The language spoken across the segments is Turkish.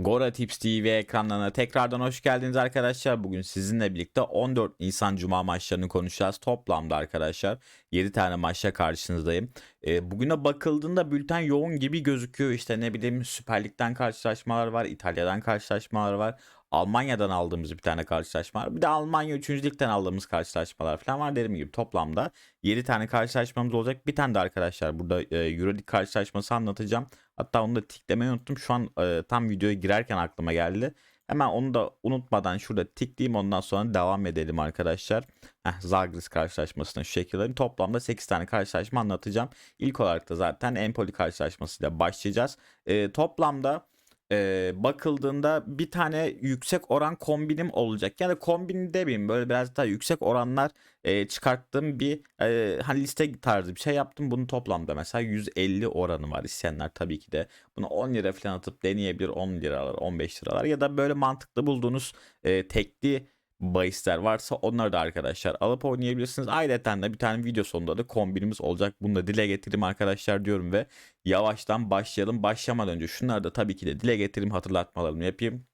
Gora Tips TV ekranlarına tekrardan hoş geldiniz arkadaşlar. Bugün sizinle birlikte 14 Nisan Cuma maçlarını konuşacağız. Toplamda arkadaşlar 7 tane maçla karşınızdayım. E, bugüne bakıldığında bülten yoğun gibi gözüküyor. İşte ne bileyim Süper Lig'den karşılaşmalar var, İtalya'dan karşılaşmalar var. Almanya'dan aldığımız bir tane karşılaşma var. Bir de Almanya 3. Lig'den aldığımız karşılaşmalar falan var. Dediğim gibi toplamda 7 tane karşılaşmamız olacak. Bir tane de arkadaşlar burada e, Euroleague karşılaşması anlatacağım. Hatta onu da tiklemeyi unuttum. Şu an e, tam videoya girerken aklıma geldi. Hemen onu da unutmadan şurada tikleyeyim ondan sonra devam edelim arkadaşlar. Heh, Zagris karşılaşmasına şu şekilde toplamda 8 tane karşılaşma anlatacağım. İlk olarak da zaten Empoli karşılaşmasıyla başlayacağız. E, toplamda e, bakıldığında bir tane yüksek oran kombinim olacak. Yani kombin demeyeyim böyle biraz daha yüksek oranlar e, çıkarttığım bir e, hani liste tarzı bir şey yaptım. Bunun toplamda mesela 150 oranı var. İsteyenler tabii ki de bunu 10 lira falan atıp deneyebilir 10 liralar 15 liralar ya da böyle mantıklı bulduğunuz e, tekli bahisler varsa onları da arkadaşlar alıp oynayabilirsiniz. Ayrıca de bir tane video sonunda da kombinimiz olacak. Bunu da dile getireyim arkadaşlar diyorum ve yavaştan başlayalım. Başlamadan önce şunları da tabii ki de dile getireyim hatırlatmalarımı yapayım.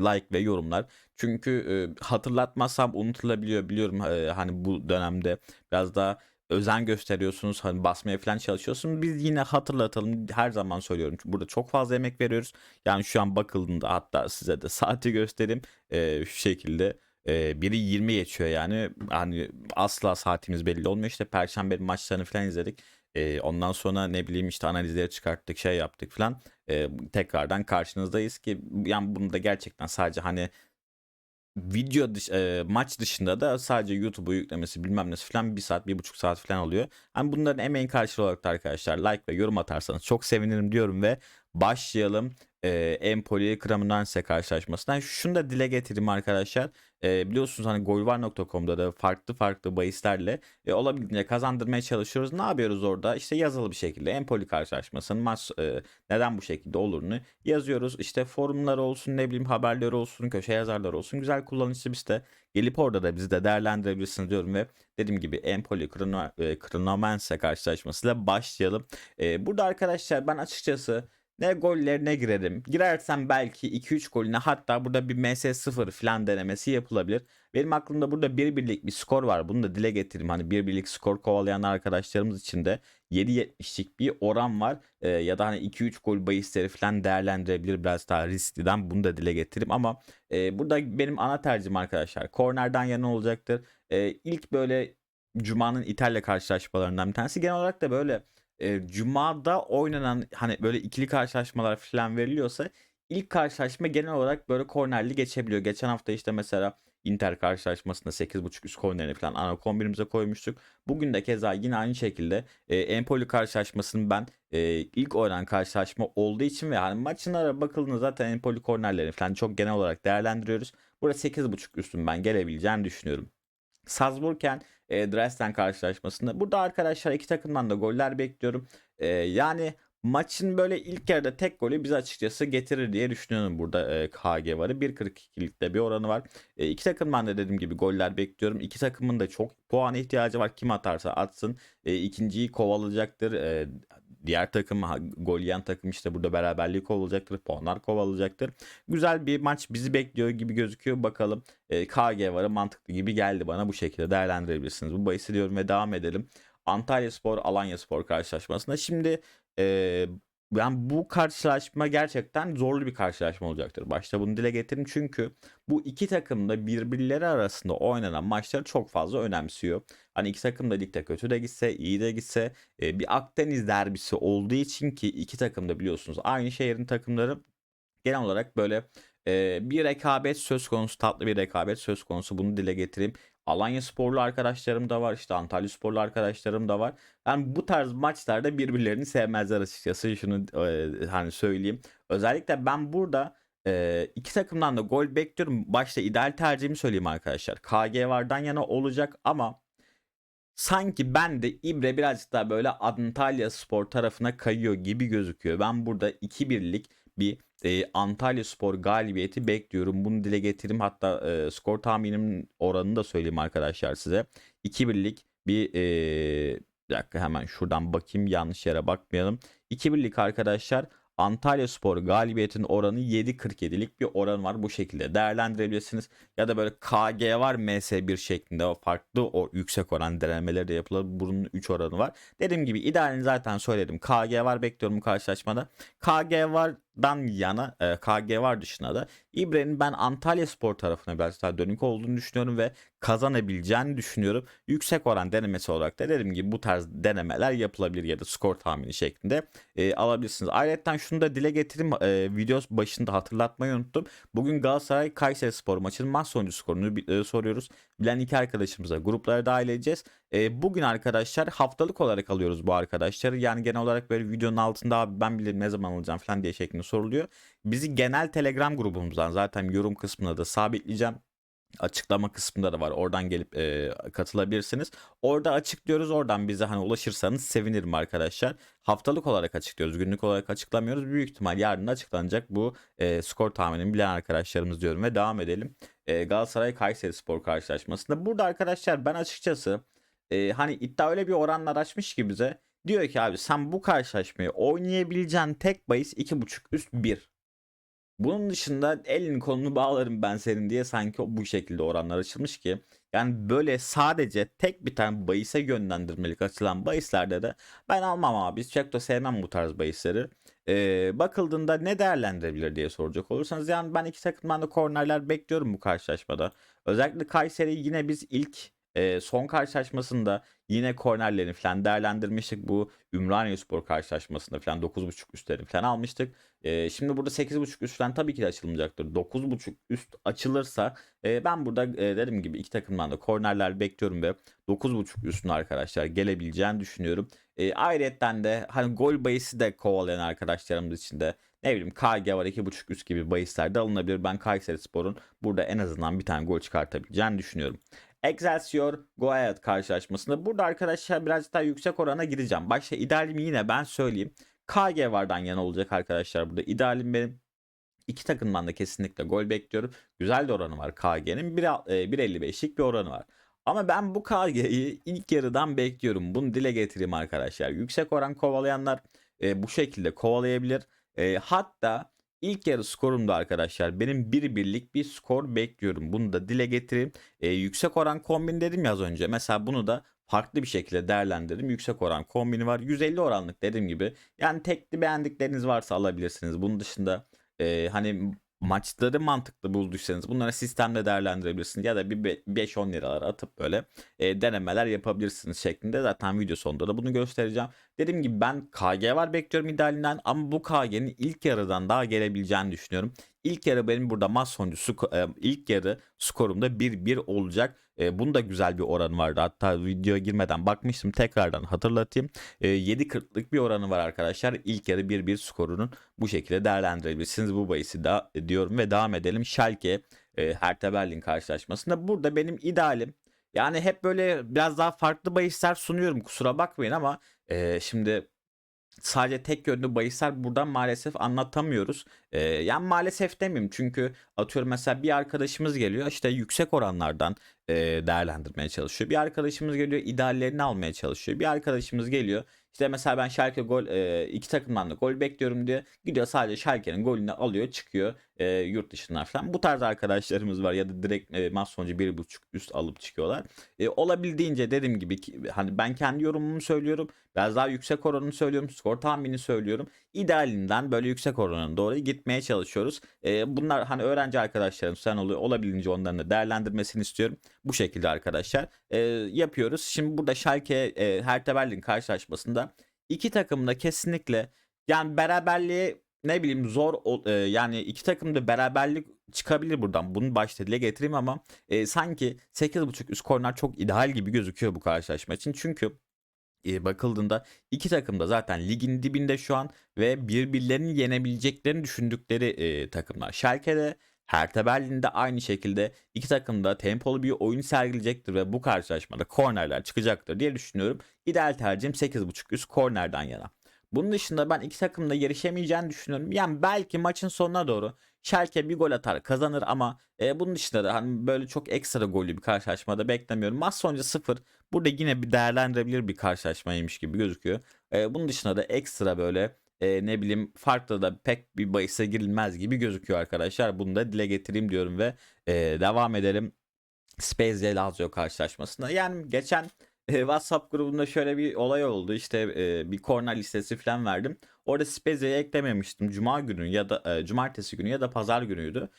Like ve yorumlar. Çünkü e, hatırlatmazsam unutulabiliyor biliyorum e, hani bu dönemde biraz daha özen gösteriyorsunuz hani basmaya falan çalışıyorsunuz. Biz yine hatırlatalım her zaman söylüyorum. Burada çok fazla emek veriyoruz. Yani şu an bakıldığında hatta size de saati göstereyim. E, şu şekilde e, biri 20 geçiyor yani. Hani asla saatimiz belli olmuyor. İşte perşembe maçlarını falan izledik. E, ondan sonra ne bileyim işte analizleri çıkarttık, şey yaptık falan. E, tekrardan karşınızdayız ki yani bunu da gerçekten sadece hani video dış, e, maç dışında da sadece YouTube'u yüklemesi bilmem nesi falan bir saat bir buçuk saat falan oluyor. Hani bunların emeğin karşılığı olarak da arkadaşlar like ve yorum atarsanız çok sevinirim diyorum ve başlayalım e, Empoli Cremonense karşılaşmasından. Şunu da dile getireyim arkadaşlar. E, biliyorsunuz hani golvar.com'da da farklı farklı bahislerle e, olabildiğince kazandırmaya çalışıyoruz. Ne yapıyoruz orada? İşte yazılı bir şekilde Empoli karşılaşmasının maç e, neden bu şekilde olurunu yazıyoruz. İşte forumlar olsun ne bileyim haberler olsun köşe yazarlar olsun güzel kullanıcı biz de gelip orada da bizi de değerlendirebilirsiniz diyorum ve dediğim gibi Empoli Cremonense karşılaşmasıyla başlayalım. E, burada arkadaşlar ben açıkçası ne gollerine girerim. Girersem belki 2-3 golüne hatta burada bir MS0 falan denemesi yapılabilir. Benim aklımda burada bir birlik bir skor var. Bunu da dile getireyim. Hani bir birlik skor kovalayan arkadaşlarımız için de 7.70'lik bir oran var. Ee, ya da hani 2-3 gol bahisleri falan değerlendirebilir biraz daha riskliden. Bunu da dile getireyim ama e, burada benim ana tercihim arkadaşlar. Kornerden yana olacaktır. E, ilk böyle Cuma'nın İtalya karşılaşmalarından bir tanesi. Genel olarak da böyle e, Cuma'da oynanan hani böyle ikili karşılaşmalar falan veriliyorsa ilk karşılaşma genel olarak böyle kornerli geçebiliyor. Geçen hafta işte mesela Inter karşılaşmasında 8.5 üst kornerini falan ana kombinimize koymuştuk. Bugün de keza yine aynı şekilde e, Empoli karşılaşmasının ben e, ilk oynanan karşılaşma olduğu için ve hani maçınlara bakıldığında zaten Empoli kornerlerini falan çok genel olarak değerlendiriyoruz. Burada 8.5 üstün ben gelebileceğini düşünüyorum. Salzburg'ken e, Dresden karşılaşmasında. Burada arkadaşlar iki takımdan da goller bekliyorum. E, yani maçın böyle ilk yarıda tek golü bize açıkçası getirir diye düşünüyorum burada e, KG varı. 1.42'likte bir oranı var. E, iki takımdan da dediğim gibi goller bekliyorum. İki takımın da çok puan ihtiyacı var. Kim atarsa atsın. E, ikinciyi kovalayacaktır. E, diğer takım gol yiyen takım işte burada beraberlik kovalayacaktır. Puanlar kovalayacaktır. Güzel bir maç bizi bekliyor gibi gözüküyor. Bakalım e, KG varı mantıklı gibi geldi bana. Bu şekilde değerlendirebilirsiniz. Bu bahisi diyorum ve devam edelim. Antalya Spor, Alanya Spor karşılaşmasında. Şimdi e, yani bu karşılaşma gerçekten zorlu bir karşılaşma olacaktır. Başta bunu dile getirin çünkü bu iki takım da birbirleri arasında oynanan maçları çok fazla önemsiyor. Hani iki takım da ligde kötü de gitse, iyi de gitse e, bir Akdeniz derbisi olduğu için ki iki takım da biliyorsunuz aynı şehrin takımları genel olarak böyle e, bir rekabet söz konusu, tatlı bir rekabet söz konusu. Bunu dile getireyim. Alanya sporlu arkadaşlarım da var. işte Antalya sporlu arkadaşlarım da var. Yani bu tarz maçlarda birbirlerini sevmezler açıkçası. Şunu e, hani söyleyeyim. Özellikle ben burada e, iki takımdan da gol bekliyorum. Başta ideal tercihimi söyleyeyim arkadaşlar. KG vardan yana olacak ama sanki ben de İbre birazcık daha böyle Antalya Spor tarafına kayıyor gibi gözüküyor. Ben burada 2-1'lik bir e, Antalya Spor galibiyeti bekliyorum. Bunu dile getireyim. Hatta e, skor tahminim oranını da söyleyeyim arkadaşlar size. 2-1'lik bir e, bir dakika hemen şuradan bakayım yanlış yere bakmayalım. 2-1'lik arkadaşlar Antalya Spor galibiyetin oranı 7.47'lik bir oran var. Bu şekilde değerlendirebilirsiniz. Ya da böyle KG var MS1 şeklinde farklı o yüksek oran denemeleri de yapılır. Bunun 3 oranı var. Dediğim gibi idealini zaten söyledim. KG var bekliyorum bu karşılaşmada. KG vardan yana e, KG var dışında da İbre'nin ben Antalya Spor tarafına biraz daha dönük olduğunu düşünüyorum ve kazanabileceğini düşünüyorum. Yüksek oran denemesi olarak da dediğim gibi bu tarz denemeler yapılabilir ya da skor tahmini şeklinde e, alabilirsiniz. Ayrıca şunu da dile getireyim. E, video başında hatırlatmayı unuttum. Bugün Galatasaray Kayseri Spor maçının maç sonucu skorunu e, soruyoruz. Bilen iki arkadaşımıza gruplara dahil edeceğiz. E, bugün arkadaşlar haftalık olarak alıyoruz bu arkadaşları. Yani genel olarak böyle videonun altında abi ben bilirim ne zaman alacağım falan diye şeklinde soruluyor. Bizi genel Telegram grubumuzdan zaten yorum kısmına da sabitleyeceğim açıklama kısmında da var. Oradan gelip e, katılabilirsiniz. Orada açıklıyoruz. Oradan bize hani ulaşırsanız sevinirim arkadaşlar. Haftalık olarak açıklıyoruz. Günlük olarak açıklamıyoruz. Büyük ihtimal yarın açıklanacak bu e, skor tahminini bilen arkadaşlarımız diyorum ve devam edelim. E, Galatasaray Kayseri Spor karşılaşmasında. Burada arkadaşlar ben açıkçası e, hani iddia öyle bir oranlar açmış ki bize. Diyor ki abi sen bu karşılaşmayı oynayabileceğin tek bahis 2.5 üst 1. Bunun dışında elini kolunu bağlarım ben senin diye sanki bu şekilde oranlar açılmış ki. Yani böyle sadece tek bir tane bahise yönlendirmelik açılan bahislerde de ben almam abi. Da sevmem bu tarz bahisleri. Ee, bakıldığında ne değerlendirebilir diye soracak olursanız yani ben iki takımdan da kornerler bekliyorum bu karşılaşmada. Özellikle Kayseri yine biz ilk e, son karşılaşmasında yine kornerlerini falan değerlendirmiştik. Bu Ümraniye Spor karşılaşmasında falan 9.5 üstlerini falan almıştık. E, şimdi burada 8.5 üst falan tabii ki de açılmayacaktır. 9.5 üst açılırsa e, ben burada e, dediğim gibi iki takımdan da kornerler bekliyorum ve 9.5 üstün arkadaşlar gelebileceğini düşünüyorum. E, ayrıyetten de hani gol bayisi de kovalayan arkadaşlarımız için de ne bileyim KG var 2.5 üst gibi bahisler de alınabilir. Ben Kayseri Spor'un burada en azından bir tane gol çıkartabileceğini düşünüyorum. Excelsior Goayat karşılaşmasında. Burada arkadaşlar biraz daha yüksek orana gireceğim. Başta idealim yine ben söyleyeyim. KG vardan yana olacak arkadaşlar burada. İdealim benim İki takımdan da kesinlikle gol bekliyorum. Güzel de oranı var KG'nin. 1.55'lik bir oranı var. Ama ben bu KG'yi ilk yarıdan bekliyorum. Bunu dile getireyim arkadaşlar. Yüksek oran kovalayanlar e, bu şekilde kovalayabilir. E, hatta İlk yarı skorumda arkadaşlar benim bir birlik bir skor bekliyorum. Bunu da dile getireyim. E, yüksek oran kombin dedim ya az önce. Mesela bunu da farklı bir şekilde değerlendirdim. Yüksek oran kombini var. 150 oranlık dediğim gibi. Yani tekli beğendikleriniz varsa alabilirsiniz. Bunun dışında e, hani maçları mantıklı bulduysanız bunları sistemde değerlendirebilirsiniz ya da bir 5-10 liralar atıp böyle e, denemeler yapabilirsiniz şeklinde zaten video sonunda da bunu göstereceğim. Dediğim gibi ben KG var bekliyorum idealinden ama bu KG'nin ilk yarıdan daha gelebileceğini düşünüyorum. İlk yarı benim burada maç sonucu e, ilk yarı skorumda 1-1 olacak. E, bunun da güzel bir oranı vardı. Hatta videoya girmeden bakmıştım tekrardan hatırlatayım. E, 7.40'lık bir oranı var arkadaşlar. İlk yarı 1-1 skorunun bu şekilde değerlendirebilirsiniz. Bu bahisi da diyorum ve devam edelim. Schalke e, Hertha Berlin karşılaşmasında. Burada benim idealim yani hep böyle biraz daha farklı bahisler sunuyorum kusura bakmayın ama e, şimdi sadece tek yönlü bahisler buradan maalesef anlatamıyoruz. Ee, yani maalesef demeyeyim çünkü atıyorum mesela bir arkadaşımız geliyor işte yüksek oranlardan e, değerlendirmeye çalışıyor. Bir arkadaşımız geliyor ideallerini almaya çalışıyor. Bir arkadaşımız geliyor işte mesela ben Schalke gol e, iki takımdan da gol bekliyorum diye gidiyor sadece Schalke'nin golünü alıyor çıkıyor e, yurt dışından falan. Bu tarz arkadaşlarımız var ya da direkt e, maç sonucu bir buçuk üst alıp çıkıyorlar. E, olabildiğince dediğim gibi ki, hani ben kendi yorumumu söylüyorum. Biraz daha yüksek oranını söylüyorum. Skor tahmini söylüyorum. İdealinden böyle yüksek oranına doğru gitmeye çalışıyoruz. E, bunlar hani öğrenci arkadaşlarım sen oluyor. Olabildiğince onların da değerlendirmesini istiyorum. Bu şekilde arkadaşlar e, yapıyoruz. Şimdi burada Schalke e, Hertha Berlin karşılaşmasında iki takım da kesinlikle yani beraberliğe ne bileyim zor e, yani iki takım da beraberlik çıkabilir buradan. Bunu başta dile getireyim ama e, sanki 8.5 üst korner çok ideal gibi gözüküyor bu karşılaşma için. Çünkü bakıldığında iki takım da zaten ligin dibinde şu an ve birbirlerini yenebileceklerini düşündükleri e, takımlar. Schalke'de Hertha Berlin'de aynı şekilde iki takım da tempolu bir oyun sergileyecektir ve bu karşılaşmada kornerler çıkacaktır diye düşünüyorum. İdeal tercihim 8.5 üst kornerden yana. Bunun dışında ben iki takımın da yarışamayacağını düşünüyorum. Yani belki maçın sonuna doğru Schalke bir gol atar kazanır ama e, bunun dışında da hani böyle çok ekstra gollü bir karşılaşmada beklemiyorum. Maç sonucu 0 burada yine bir değerlendirebilir bir karşılaşmaymış gibi gözüküyor. E, bunun dışında da ekstra böyle e, ne bileyim farklı da pek bir bahise girilmez gibi gözüküyor arkadaşlar. Bunu da dile getireyim diyorum ve e, devam edelim. Spezia Lazio karşılaşmasına. Yani geçen e, WhatsApp grubunda şöyle bir olay oldu. İşte e, bir korner listesi falan verdim. Orada Spezia'yı eklememiştim. Cuma günü ya da e, cumartesi günü ya da pazar günüydü.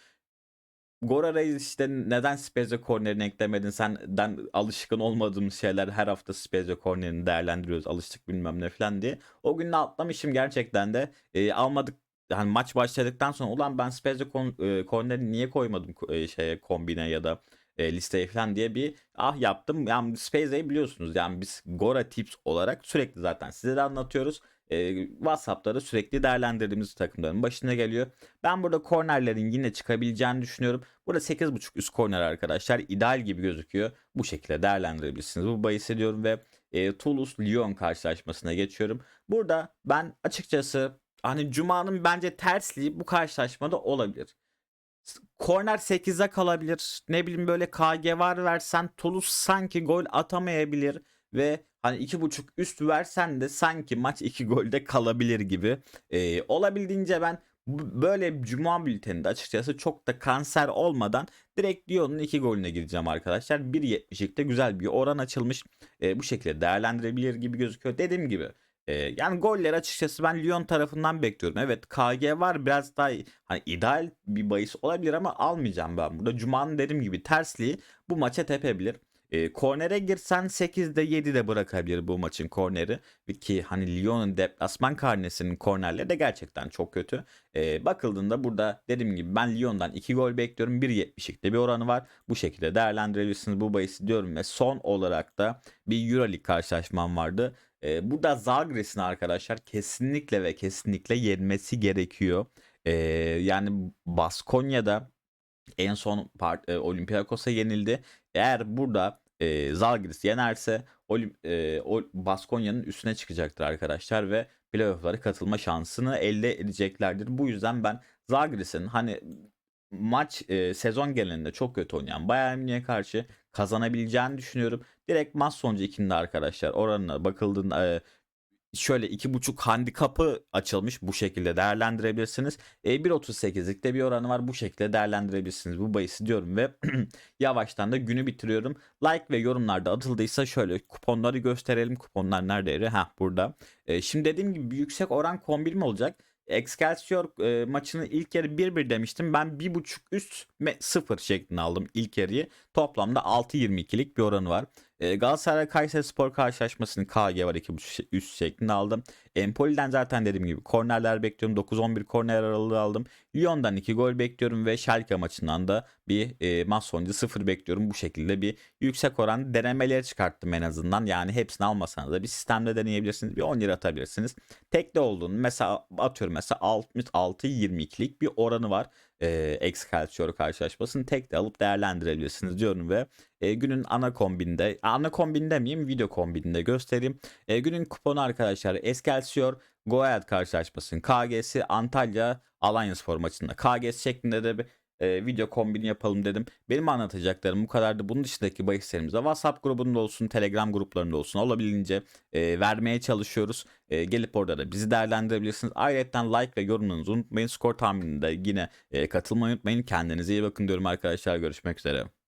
Gora Reis işte neden Spezia kornerini eklemedin? Senden alışkın olmadığımız şeyler her hafta Spezia kornerini değerlendiriyoruz. Alıştık bilmem ne falan diye. O gün atlamışım gerçekten de. E, almadık hani maç başladıktan sonra ulan ben Spezia kon, e, kornerini niye koymadım e, şeye kombine ya da e, listeye falan diye bir ah yaptım. Yani Space'yi biliyorsunuz yani biz Gora Tips olarak sürekli zaten size de anlatıyoruz. E, WhatsApp'ta da sürekli değerlendirdiğimiz takımların başına geliyor. Ben burada kornerlerin yine çıkabileceğini düşünüyorum. Burada 8.5 üst korner arkadaşlar ideal gibi gözüküyor. Bu şekilde değerlendirebilirsiniz. Bu bahis ediyorum ve e, Toulouse-Lyon karşılaşmasına geçiyorum. Burada ben açıkçası hani Cuma'nın bence tersliği bu karşılaşmada olabilir. Korner 8'e kalabilir. Ne bileyim böyle KG var versen Toulouse sanki gol atamayabilir ve hani iki buçuk üst versen de sanki maç 2 golde kalabilir gibi. Ee, olabildiğince ben böyle cuma bülteninde açıkçası çok da kanser olmadan direkt Lyon'un 2 golüne gireceğim arkadaşlar. 1.70'likte güzel bir oran açılmış. Ee, bu şekilde değerlendirebilir gibi gözüküyor. Dediğim gibi ee, yani goller açıkçası ben Lyon tarafından bekliyorum. Evet KG var biraz daha hani ideal bir bahis olabilir ama almayacağım ben burada. Cuma'nın dediğim gibi tersliği bu maça tepebilir. E, kornere girsen 8'de 7'de bırakabilir bu maçın korneri. Ki hani Lyon'un deplasman karnesinin kornerleri de gerçekten çok kötü. E, bakıldığında burada dediğim gibi ben Lyon'dan 2 gol bekliyorum. 1.70'likte bir oranı var. Bu şekilde değerlendirebilirsiniz bu bahisi diyorum. Ve son olarak da bir Euroleague karşılaşmam vardı. E, burada Zagres'in arkadaşlar kesinlikle ve kesinlikle yenmesi gerekiyor. E, yani Baskonya'da en son part, e, Olympiakos'a yenildi. Eğer burada e, Zalgiris yenerse Olim, e, o Baskonya'nın üstüne çıkacaktır arkadaşlar ve playoff'lara katılma şansını elde edeceklerdir. Bu yüzden ben Zalgiris'in hani maç e, sezon genelinde çok kötü oynayan Bayern Münih'e karşı kazanabileceğini düşünüyorum. Direkt maç sonucu ikinde arkadaşlar oranına bakıldığında e, şöyle iki buçuk handikapı açılmış bu şekilde değerlendirebilirsiniz. E, 1.38'likte bir oranı var bu şekilde değerlendirebilirsiniz bu bahisi diyorum ve yavaştan da günü bitiriyorum. Like ve yorumlarda atıldıysa şöyle kuponları gösterelim. Kuponlar nerede? Ha burada. E, şimdi dediğim gibi yüksek oran kombin mi olacak? Excelsior e, maçının ilk yarı 1-1 demiştim. Ben 1.5 üst 0 şeklinde aldım ilk yarıyı. Toplamda 6.22'lik bir oranı var. E, Galatasaray Kayseri Spor karşılaşmasını KG var 2.5 üst şeklinde aldım. Empoli'den zaten dediğim gibi kornerler bekliyorum. 9-11 korner aralığı aldım. Lyon'dan 2 gol bekliyorum ve Schalke maçından da bir e, maç sonucu 0 bekliyorum. Bu şekilde bir yüksek oran denemeleri çıkarttım en azından. Yani hepsini almasanız da bir sistemde deneyebilirsiniz. Bir 10 lira atabilirsiniz. Tekli olduğunu mesela atıyorum mesela 66-22'lik bir oranı var e, Excelsior karşılaşmasını tek de alıp değerlendirebilirsiniz diyorum ve e, günün ana kombinde ana kombinde miyim video kombinde göstereyim. E, günün kuponu arkadaşlar Excelsior Goyat karşılaşmasının KG'si Antalya Spor maçında KG'si şeklinde de bir e, video kombini yapalım dedim. Benim anlatacaklarım bu kadardı. Bunun dışındaki bahislerimize WhatsApp grubunda olsun, Telegram gruplarında olsun olabildiğince e, vermeye çalışıyoruz. E, gelip orada da bizi değerlendirebilirsiniz. Ayrıca like ve yorumlarınızı unutmayın. Skor tahmininde yine e, katılmayı unutmayın. Kendinize iyi bakın diyorum arkadaşlar. Görüşmek üzere.